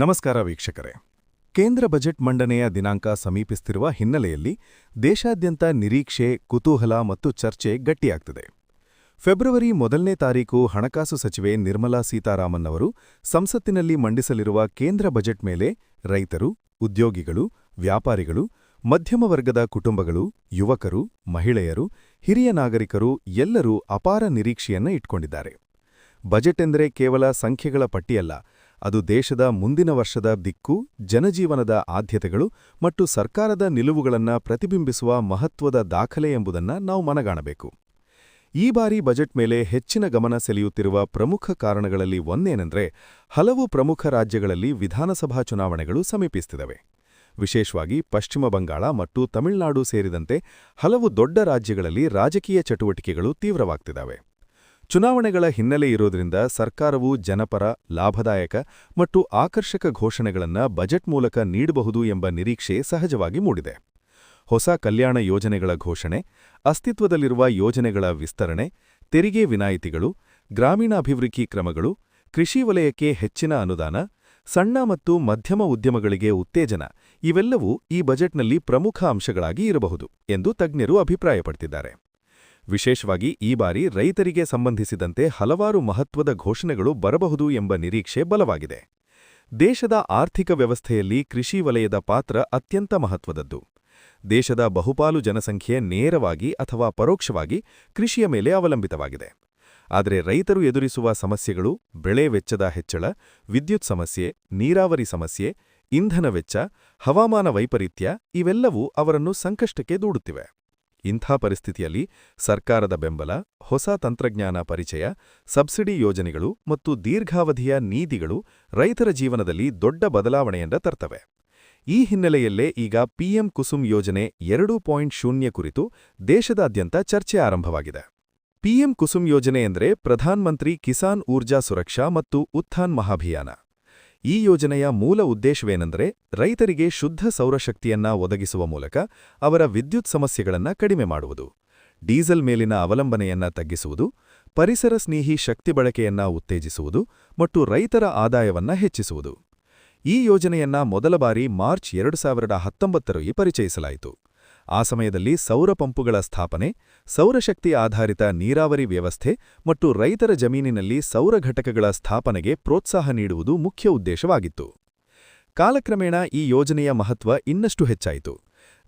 ನಮಸ್ಕಾರ ವೀಕ್ಷಕರೇ. ಕೇಂದ್ರ ಬಜೆಟ್ ಮಂಡನೆಯ ದಿನಾಂಕ ಸಮೀಪಿಸುತ್ತಿರುವ ಹಿನ್ನೆಲೆಯಲ್ಲಿ ದೇಶಾದ್ಯಂತ ನಿರೀಕ್ಷೆ, ಕುತೂಹಲ ಮತ್ತು ಚರ್ಚೆ ಗಟ್ಟಿಯಾಗ್ತದೆ. ಫೆಬ್ರವರಿ ಮೊದಲನೇ ತಾರೀಕು ಹಣಕಾಸು ಸಚಿವೆ ನಿರ್ಮಲಾ ಸೀತಾರಾಮನ್ ಅವರು ಸಂಸತ್ತಿನಲ್ಲಿ ಮಂಡಿಸಲಿರುವ ಕೇಂದ್ರ ಬಜೆಟ್ ಮೇಲೆ ರೈತರು, ಉದ್ಯೋಗಿಗಳು, ವ್ಯಾಪಾರಿಗಳು, ಮಧ್ಯಮ ವರ್ಗದ ಕುಟುಂಬಗಳು, ಯುವಕರು, ಮಹಿಳೆಯರು, ಹಿರಿಯ ನಾಗರಿಕರು ಎಲ್ಲರೂ ಅಪಾರ ನಿರೀಕ್ಷೆಯನ್ನ ಇಟ್ಕೊಂಡಿದ್ದಾರೆ. ಬಜೆಟ್ ಎಂದರೆ ಕೇವಲ ಸಂಖ್ಯೆಗಳ ಪಟ್ಟಿಯಲ್ಲ ಅದು ದೇಶದ ಮುಂದಿನ ವರ್ಷದ ದಿಕ್ಕು, ಜನಜೀವನದ ಆದ್ಯತೆಗಳು ಮತ್ತು ಸರ್ಕಾರದ ನಿಲುವುಗಳನ್ನು ಪ್ರತಿಬಿಂಬಿಸುವ ಮಹತ್ವದ ದಾಖಲೆ ಎಂಬುದನ್ನು ನಾವು ಮನಗಾಣಬೇಕು. ಈ ಬಾರಿ ಬಜೆಟ್ ಮೇಲೆ ಹೆಚ್ಚಿನ ಗಮನ ಸೆಳೆಯುತ್ತಿರುವ ಪ್ರಮುಖ ಕಾರಣಗಳಲ್ಲಿ ಒಂದೇನೆಂದರೆ, ಹಲವು ಪ್ರಮುಖ ರಾಜ್ಯಗಳಲ್ಲಿ ವಿಧಾನಸಭಾ ಚುನಾವಣೆಗಳು ಸಮೀಪಿಸುತ್ತಿವೆ ವಿಶೇಷವಾಗಿ ಪಶ್ಚಿಮ ಬಂಗಾಳ ಮತ್ತು ತಮಿಳುನಾಡು ಸೇರಿದಂತೆ ಹಲವು ದೊಡ್ಡ ರಾಜ್ಯಗಳಲ್ಲಿ ರಾಜಕೀಯ ಚಟುವಟಿಕೆಗಳು ತೀವ್ರವಾಗ್ತಿದ್ದಾವೆ ಚುನಾವಣೆಗಳ ಹಿನ್ನೆಲೆ ಇರೋದ್ರಿಂದ ಸರ್ಕಾರವು ಜನಪರ, ಲಾಭದಾಯಕ ಮತ್ತು ಆಕರ್ಷಕ ಘೋಷಣೆಗಳನ್ನು ಬಜೆಟ್ ಮೂಲಕ ನೀಡಬಹುದು ಎಂಬ ನಿರೀಕ್ಷೆ ಸಹಜವಾಗಿ ಮೂಡಿದೆ. ಹೊಸ ಕಲ್ಯಾಣ ಯೋಜನೆಗಳ ಘೋಷಣೆ, ಅಸ್ತಿತ್ವದಲ್ಲಿರುವ ಯೋಜನೆಗಳ ವಿಸ್ತರಣೆ, ತೆರಿಗೆ ವಿನಾಯಿತಿಗಳು, ಗ್ರಾಮೀಣಾಭಿವೃದ್ಧಿ ಕ್ರಮಗಳು, ಕೃಷಿ ವಲಯಕ್ಕೆ ಹೆಚ್ಚಿನ ಅನುದಾನ, ಸಣ್ಣ ಮತ್ತು ಮಧ್ಯಮ ಉದ್ಯಮಗಳಿಗೆ ಉತ್ತೇಜನ ಇವೆಲ್ಲವೂ ಈ ಬಜೆಟ್ನಲ್ಲಿ ಪ್ರಮುಖ ಅಂಶಗಳಾಗಿ ಇರಬಹುದು ಎಂದು ತಜ್ಞರು ಅಭಿಪ್ರಾಯಪಡ್ತಿದ್ದಾರೆ. ವಿಶೇಷವಾಗಿ ಈ ಬಾರಿ ರೈತರಿಗೆ ಸಂಬಂಧಿಸಿದಂತೆ ಹಲವಾರು ಮಹತ್ವದ ಘೋಷಣೆಗಳು ಬರಬಹುದು ಎಂಬ ನಿರೀಕ್ಷೆ ಬಲವಾಗಿದೆ. ದೇಶದ ಆರ್ಥಿಕ ವ್ಯವಸ್ಥೆಯಲ್ಲಿ ಕೃಷಿ ವಲಯದ ಪಾತ್ರ ಅತ್ಯಂತ ಮಹತ್ವದದ್ದು. ದೇಶದ ಬಹುಪಾಲು ಜನಸಂಖ್ಯೆ ನೇರವಾಗಿ ಅಥವಾ ಪರೋಕ್ಷವಾಗಿ ಕೃಷಿಯ ಮೇಲೆ ಅವಲಂಬಿತವಾಗಿದೆ. ಆದರೆ ರೈತರು ಎದುರಿಸುವ ಸಮಸ್ಯೆಗಳು, ಬೆಳೆ ವೆಚ್ಚದ ಹೆಚ್ಚಳ, ವಿದ್ಯುತ್ ಸಮಸ್ಯೆ, ನೀರಾವರಿ ಸಮಸ್ಯೆ, ಇಂಧನ ವೆಚ್ಚ, ಹವಾಮಾನ ವೈಪರೀತ್ಯ ಇವೆಲ್ಲವೂ ಅವರನ್ನು ಸಂಕಷ್ಟಕ್ಕೆ ದೂಡುತ್ತಿವೆ. ಇಂಥ ಪರಿಸ್ಥಿತಿಯಲ್ಲಿ ಸರ್ಕಾರದ ಬೆಂಬಲ, ಹೊಸ ತಂತ್ರಜ್ಞಾನ ಪರಿಚಯ, ಸಬ್ಸಿಡಿ ಯೋಜನೆಗಳು ಮತ್ತು ದೀರ್ಘಾವಧಿಯ ನೀತಿಗಳು ರೈತರ ಜೀವನದಲ್ಲಿ ದೊಡ್ಡ ಬದಲಾವಣೆಯನ್ನ ತರ್ತವೆ. ಈ ಹಿನ್ನೆಲೆಯಲ್ಲೇ ಈಗ ಪಿಎಂ ಕುಸುಮ್ ಯೋಜನೆ ಎರಡು ಪಾಯಿಂಟ್ ಶೂನ್ಯ ಕುರಿತು ದೇಶದಾದ್ಯಂತ ಚರ್ಚೆ ಆರಂಭವಾಗಿದೆ. ಪಿಎಂ ಕುಸುಮ್ ಯೋಜನೆ ಎಂದರೆ ಪ್ರಧಾನಮಂತ್ರಿ ಕಿಸಾನ್ ಊರ್ಜಾ ಸುರಕ್ಷಾ ಮತ್ತು ಉತ್ಥಾನ್ ಮಹಾಭಿಯಾನ. ಈ ಯೋಜನೆಯ ಮೂಲ ಉದ್ದೇಶವೇನೆಂದರೆ ರೈತರಿಗೆ ಶುದ್ಧ ಸೌರಶಕ್ತಿಯನ್ನ ಒದಗಿಸುವ ಮೂಲಕ ಅವರ ವಿದ್ಯುತ್ ಸಮಸ್ಯೆಗಳನ್ನು ಕಡಿಮೆ ಮಾಡುವುದು, ಡೀಸೆಲ್ ಮೇಲಿನ ಅವಲಂಬನೆಯನ್ನ ತಗ್ಗಿಸುವುದು, ಪರಿಸರ ಸ್ನೇಹಿ ಶಕ್ತಿ ಬಳಕೆಯನ್ನ ಉತ್ತೇಜಿಸುವುದು ಮತ್ತು ರೈತರ ಆದಾಯವನ್ನ ಹೆಚ್ಚಿಸುವುದು. ಈ ಯೋಜನೆಯನ್ನ ಮೊದಲ ಬಾರಿ ಮಾರ್ಚ್ ಎರಡು ಸಾವಿರದ ಹತ್ತೊಂಬತ್ತರಲ್ಲಿ ಪರಿಚಯಿಸಲಾಯಿತು. ಆ ಸಮಯದಲ್ಲಿ ಸೌರ ಪಂಪುಗಳ ಸ್ಥಾಪನೆ ಸೌರಶಕ್ತಿ ಆಧಾರಿತ ನೀರಾವರಿ ವ್ಯವಸ್ಥೆ ಮತ್ತು ರೈತರ ಜಮೀನಿನಲ್ಲಿ ಸೌರ ಘಟಕಗಳ ಸ್ಥಾಪನೆಗೆ ಪ್ರೋತ್ಸಾಹ ನೀಡುವುದು ಮುಖ್ಯ ಉದ್ದೇಶವಾಗಿತ್ತು. ಕಾಲಕ್ರಮೇಣ ಈ ಯೋಜನೆಯ ಮಹತ್ವ ಇನ್ನಷ್ಟು ಹೆಚ್ಚಾಯಿತು.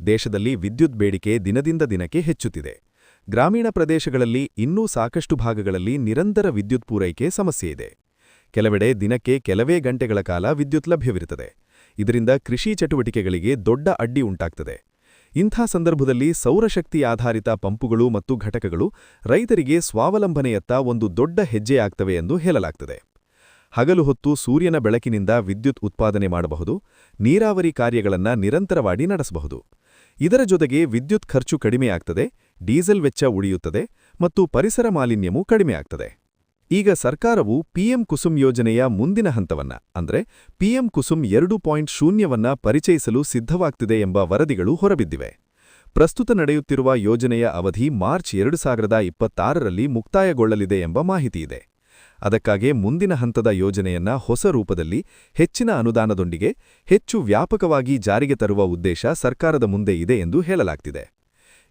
ದೇಶದಲ್ಲಿ ವಿದ್ಯುತ್ ಬೇಡಿಕೆ ದಿನದಿಂದ ದಿನಕ್ಕೆ ಹೆಚ್ಚುತ್ತಿದೆ. ಗ್ರಾಮೀಣ ಪ್ರದೇಶಗಳಲ್ಲಿ ಇನ್ನೂ ಸಾಕಷ್ಟು ಭಾಗಗಳಲ್ಲಿ ನಿರಂತರ ವಿದ್ಯುತ್ ಪೂರೈಕೆ ಸಮಸ್ಯೆಯಿದೆ. ಕೆಲವೆಡೆ ದಿನಕ್ಕೆ ಕೆಲವೇ ಗಂಟೆಗಳ ಕಾಲ ವಿದ್ಯುತ್ ಲಭ್ಯವಿರುತ್ತದೆ. ಇದರಿಂದ ಕೃಷಿ ಚಟುವಟಿಕೆಗಳಿಗೆ ದೊಡ್ಡ ಅಡ್ಡಿ ಉಂಟಾಗ್ತದೆ. ಇಂಥ ಸಂದರ್ಭದಲ್ಲಿ ಸೌರಶಕ್ತಿ ಆಧಾರಿತ ಪಂಪುಗಳು ಮತ್ತು ಘಟಕಗಳು ರೈತರಿಗೆ ಸ್ವಾವಲಂಬನೆಯತ್ತ ಒಂದು ದೊಡ್ಡ ಹೆಜ್ಜೆಯಾಗ್ತವೆ ಎಂದು ಹೇಳಲಾಗ್ತದೆ. ಹಗಲು ಹೊತ್ತು ಸೂರ್ಯನ ಬೆಳಕಿನಿಂದ ವಿದ್ಯುತ್ ಉತ್ಪಾದನೆ ಮಾಡಬಹುದು, ನೀರಾವರಿ ಕಾರ್ಯಗಳನ್ನು ನಿರಂತರವಾಗಿ ನಡೆಸಬಹುದು. ಇದರ ಜೊತೆಗೆ ವಿದ್ಯುತ್ ಖರ್ಚು ಕಡಿಮೆಯಾಗ್ತದೆ, ಡೀಸೆಲ್ ವೆಚ್ಚ ಉಳಿಯುತ್ತದೆ ಮತ್ತು ಪರಿಸರ ಮಾಲಿನ್ಯವೂ ಕಡಿಮೆಯಾಗ್ತದೆ. ಈಗ ಸರ್ಕಾರವು ಪಿಎಂ ಕುಸುಮ್ ಯೋಜನೆಯ ಮುಂದಿನ ಹಂತವನ್ನ, ಅಂದ್ರೆ ಪಿಎಂ ಕುಸುಮ್ ಎರಡು ಪಾಯಿಂಟ್ ಶೂನ್ಯವನ್ನ ಪರಿಚಯಿಸಲು ಸಿದ್ಧವಾಗ್ತಿದೆ ಎಂಬ ವರದಿಗಳು ಹೊರಬಿದ್ದಿವೆ. ಪ್ರಸ್ತುತ ನಡೆಯುತ್ತಿರುವ ಯೋಜನೆಯ ಅವಧಿ ಮಾರ್ಚ್ ಎರಡು ಸಾವಿರದ ಇಪ್ಪತ್ತಾರರಲ್ಲಿ ಮುಕ್ತಾಯಗೊಳ್ಳಲಿದೆ ಎಂಬ ಮಾಹಿತಿಯಿದೆ. ಅದಕ್ಕಾಗಿ ಮುಂದಿನ ಹಂತದ ಯೋಜನೆಯನ್ನ ಹೊಸ ರೂಪದಲ್ಲಿ ಹೆಚ್ಚಿನ ಅನುದಾನದೊಂದಿಗೆ ಹೆಚ್ಚು ವ್ಯಾಪಕವಾಗಿ ಜಾರಿಗೆ ತರುವ ಉದ್ದೇಶ ಸರ್ಕಾರದ ಮುಂದೆ ಇದೆ ಎಂದು ಹೇಳಲಾಗ್ತಿದೆ.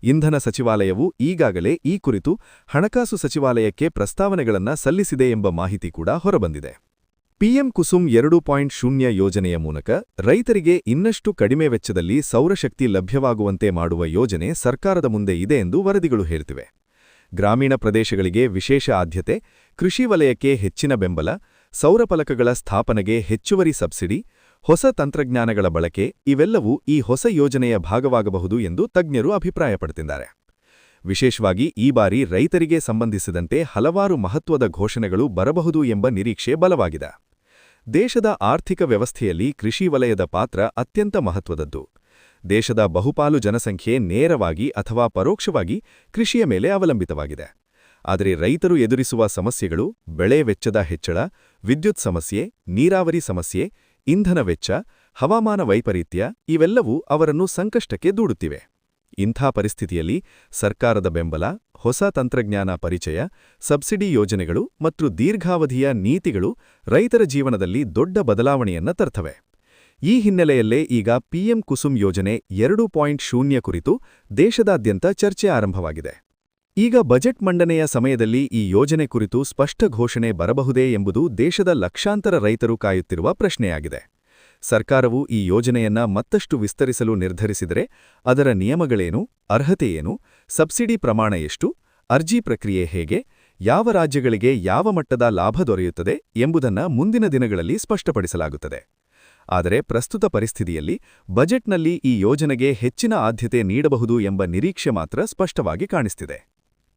ಇಂಧನ ಸಚಿವಾಲಯವು ಈಗಾಗಲೇ ಈ ಕುರಿತು ಹಣಕಾಸು ಸಚಿವಾಲಯಕ್ಕೆ ಪ್ರಸ್ತಾವನೆಗಳನ್ನು ಸಲ್ಲಿಸಿದೆ ಎಂಬ ಮಾಹಿತಿ ಕೂಡ ಹೊರಬಂದಿದೆ. ಪಿಎಂ ಕುಸುಮ್ ಎರಡು ಪಾಯಿಂಟ್ ಶೂನ್ಯ ಯೋಜನೆಯ ಮೂಲಕ ರೈತರಿಗೆ ಇನ್ನಷ್ಟು ಕಡಿಮೆ ವೆಚ್ಚದಲ್ಲಿ ಸೌರಶಕ್ತಿ ಲಭ್ಯವಾಗುವಂತೆ ಮಾಡುವ ಯೋಜನೆ ಸರ್ಕಾರದ ಮುಂದೆ ಇದೆ ಎಂದು ವರದಿಗಳು ಹೇಳ್ತಿವೆ ಗ್ರಾಮೀಣ ಪ್ರದೇಶಗಳಿಗೆ ವಿಶೇಷ ಆದ್ಯತೆ, ಕೃಷಿ ವಲಯಕ್ಕೆ ಹೆಚ್ಚಿನ ಬೆಂಬಲ ಸೌರಫಲಕಗಳ ಸ್ಥಾಪನೆಗೆ ಹೆಚ್ಚುವರಿ ಸಬ್ಸಿಡಿ ಹೊಸ ತಂತ್ರಜ್ಞಾನಗಳ ಬಳಕೆ ಇವೆಲ್ಲವೂ ಈ ಹೊಸ ಯೋಜನೆಯ ಭಾಗವಾಗಬಹುದು ಎಂದು ತಜ್ಞರು ಅಭಿಪ್ರಾಯಪಡುತ್ತಿದ್ದಾರೆ. ವಿಶೇಷವಾಗಿ ಈ ಬಾರಿ ರೈತರಿಗೆ ಸಂಬಂಧಿಸಿದಂತೆ ಹಲವಾರು ಮಹತ್ವದ ಘೋಷಣೆಗಳು ಬರಬಹುದು ಎಂಬ ನಿರೀಕ್ಷೆ ಬಲವಾಗಿದೆ. ದೇಶದ ಆರ್ಥಿಕ ವ್ಯವಸ್ಥೆಯಲ್ಲಿ ಕೃಷಿ ವಲಯದ ಪಾತ್ರ ಅತ್ಯಂತ ಮಹತ್ವದದ್ದು. ದೇಶದ ಬಹುಪಾಲು ಜನಸಂಖ್ಯೆ ನೇರವಾಗಿ ಅಥವಾ ಪರೋಕ್ಷವಾಗಿ ಕೃಷಿಯ ಮೇಲೆ ಅವಲಂಬಿತವಾಗಿದೆ. ಆದರೆ ರೈತರು ಎದುರಿಸುವ ಸಮಸ್ಯೆಗಳು, ಬೆಳೆ ವೆಚ್ಚದ ಹೆಚ್ಚಳ, ವಿದ್ಯುತ್ ಸಮಸ್ಯೆ, ನೀರಾವರಿ ಸಮಸ್ಯೆ ಇಂಧನ ವೆಚ್ಚ, ಹವಾಮಾನ ವೈಪರೀತ್ಯ ಇವೆಲ್ಲವೂ ಅವರನ್ನು ಸಂಕಷ್ಟಕ್ಕೆ ದೂಡುತ್ತಿವೆ. ಇಂಥ ಪರಿಸ್ಥಿತಿಯಲ್ಲಿ ಸರ್ಕಾರದ ಬೆಂಬಲ, ಹೊಸ ತಂತ್ರಜ್ಞಾನ ಪರಿಚಯ, ಸಬ್ಸಿಡಿ ಯೋಜನೆಗಳು ಮತ್ತು ದೀರ್ಘಾವಧಿಯ ನೀತಿಗಳು ರೈತರ ಜೀವನದಲ್ಲಿ ದೊಡ್ಡ ಬದಲಾವಣೆಯನ್ನ ತರ್ತವೆ. ಈ ಹಿನ್ನೆಲೆಯಲ್ಲೇ ಈಗ ಪಿಎಂ ಕುಸುಮ್ ಯೋಜನೆ ಎರಡು ಪಾಯಿಂಟ್ ಶೂನ್ಯ ಕುರಿತು ದೇಶದಾದ್ಯಂತ ಚರ್ಚೆ ಆರಂಭವಾಗಿದೆ. ಈಗ ಬಜೆಟ್ ಮಂಡನೆಯ ಸಮಯದಲ್ಲಿ ಈ ಯೋಜನೆ ಕುರಿತು ಸ್ಪಷ್ಟ ಘೋಷಣೆ ಬರಬಹುದೇ ಎಂಬುದು ದೇಶದ ಲಕ್ಷಾಂತರ ರೈತರು ಕಾಯುತ್ತಿರುವ ಪ್ರಶ್ನೆಯಾಗಿದೆ. ಸರ್ಕಾರವು ಈ ಯೋಜನೆಯನ್ನ ಮತ್ತಷ್ಟು ವಿಸ್ತರಿಸಲು ನಿರ್ಧರಿಸಿದರೆ ಅದರ ನಿಯಮಗಳೇನು, ಅರ್ಹತೆಯೇನು, ಸಬ್ಸಿಡಿ ಪ್ರಮಾಣ ಎಷ್ಟು, ಅರ್ಜಿ ಪ್ರಕ್ರಿಯೆ ಹೇಗೆ, ಯಾವ ರಾಜ್ಯಗಳಿಗೆ ಯಾವ ಮಟ್ಟದ ಲಾಭ ದೊರೆಯುತ್ತದೆ ಎಂಬುದನ್ನು ಮುಂದಿನ ದಿನಗಳಲ್ಲಿ ಸ್ಪಷ್ಟಪಡಿಸಲಾಗುತ್ತದೆ. ಆದರೆ ಪ್ರಸ್ತುತ ಪರಿಸ್ಥಿತಿಯಲ್ಲಿ ಬಜೆಟ್ನಲ್ಲಿ ಈ ಯೋಜನೆಗೆ ಹೆಚ್ಚಿನ ಆದ್ಯತೆ ನೀಡಬಹುದು ಎಂಬ ನಿರೀಕ್ಷೆ ಮಾತ್ರ ಸ್ಪಷ್ಟವಾಗಿ ಕಾಣಿಸ್ತಿದೆ.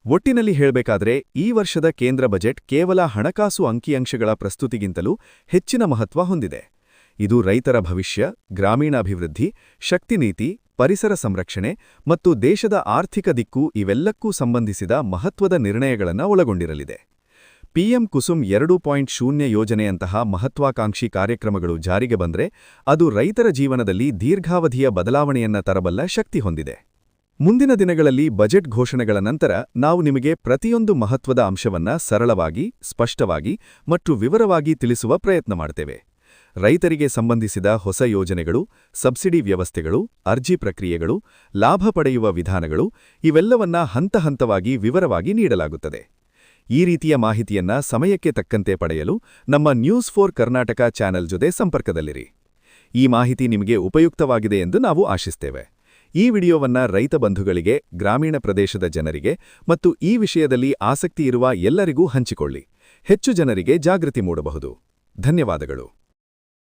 ಒಟ್ಟಿನಲ್ಲಿ ಹೇಳಬೇಕಾದರೆ, ಈ ವರ್ಷದ ಕೇಂದ್ರ ಬಜೆಟ್ ಕೇವಲ ಹಣಕಾಸು ಅಂಕಿಅಂಶಗಳ ಪ್ರಸ್ತುತಿಗಿಂತಲೂ ಹೆಚ್ಚಿನ ಮಹತ್ವ ಹೊಂದಿದೆ. ಇದು ರೈತರ ಭವಿಷ್ಯ, ಗ್ರಾಮೀಣಾಭಿವೃದ್ಧಿ, ಶಕ್ತಿ ನೀತಿ, ಪರಿಸರ ಸಂರಕ್ಷಣೆ ಮತ್ತು ದೇಶದ ಆರ್ಥಿಕ ದಿಕ್ಕು ಇವೆಲ್ಲಕ್ಕೂ ಸಂಬಂಧಿಸಿದ ಮಹತ್ವದ ನಿರ್ಣಯಗಳನ್ನು ಒಳಗೊಂಡಿರಲಿದೆ. ಪಿಎಂ ಕುಸುಮ್ ಎರಡು ಪಾಯಿಂಟ್ ಶೂನ್ಯ ಯೋಜನೆಯಂತಹ ಮಹತ್ವಾಕಾಂಕ್ಷಿ ಕಾರ್ಯಕ್ರಮಗಳು ಜಾರಿಗೆ ಬಂದರೆ ಅದು ರೈತರ ಜೀವನದಲ್ಲಿ ದೀರ್ಘಾವಧಿಯ ಬದಲಾವಣೆಯನ್ನ ತರಬಲ್ಲ ಶಕ್ತಿ ಹೊಂದಿದೆ. ಮುಂದಿನ ದಿನಗಳಲ್ಲಿ ಬಜೆಟ್ ಘೋಷಣೆಗಳ ನಂತರ ನಾವು ನಿಮಗೆ ಪ್ರತಿಯೊಂದು ಮಹತ್ವದ ಅಂಶವನ್ನ ಸರಳವಾಗಿ, ಸ್ಪಷ್ಟವಾಗಿ ಮತ್ತು ವಿವರವಾಗಿ ತಿಳಿಸುವ ಪ್ರಯತ್ನ ಮಾಡ್ತೇವೆ. ರೈತರಿಗೆ ಸಂಬಂಧಿಸಿದ ಹೊಸ ಯೋಜನೆಗಳು, ಸಬ್ಸಿಡಿ ವ್ಯವಸ್ಥೆಗಳು, ಅರ್ಜಿ ಪ್ರಕ್ರಿಯೆಗಳು, ಲಾಭ ಪಡೆಯುವ ವಿಧಾನಗಳು ಇವೆಲ್ಲವನ್ನ ಹಂತ ಹಂತವಾಗಿ ವಿವರವಾಗಿ ನೀಡಲಾಗುತ್ತದೆ. ಈ ರೀತಿಯ ಮಾಹಿತಿಯನ್ನ ಸಮಯಕ್ಕೆ ತಕ್ಕಂತೆ ಪಡೆಯಲು ನಮ್ಮ ನ್ಯೂಸ್ ಫೋರ್ ಕರ್ನಾಟಕ ಚಾನೆಲ್ ಜೊತೆ ಸಂಪರ್ಕದಲ್ಲಿರಿ. ಈ ಮಾಹಿತಿ ನಿಮಗೆ ಉಪಯುಕ್ತವಾಗಿದೆ ಎಂದು ನಾವು ಆಶಿಸ್ತೇವೆ. ಈ ವಿಡಿಯೋವನ್ನ ರೈತ ಬಂಧುಗಳಿಗೆ, ಗ್ರಾಮೀಣ ಪ್ರದೇಶದ ಜನರಿಗೆ ಮತ್ತು ಈ ವಿಷಯದಲ್ಲಿ ಆಸಕ್ತಿ ಇರುವ ಎಲ್ಲರಿಗೂ ಹಂಚಿಕೊಳ್ಳಿ. ಹೆಚ್ಚು ಜನರಿಗೆ ಜಾಗೃತಿ ಮೂಡಬಹುದು. ಧನ್ಯವಾದಗಳು.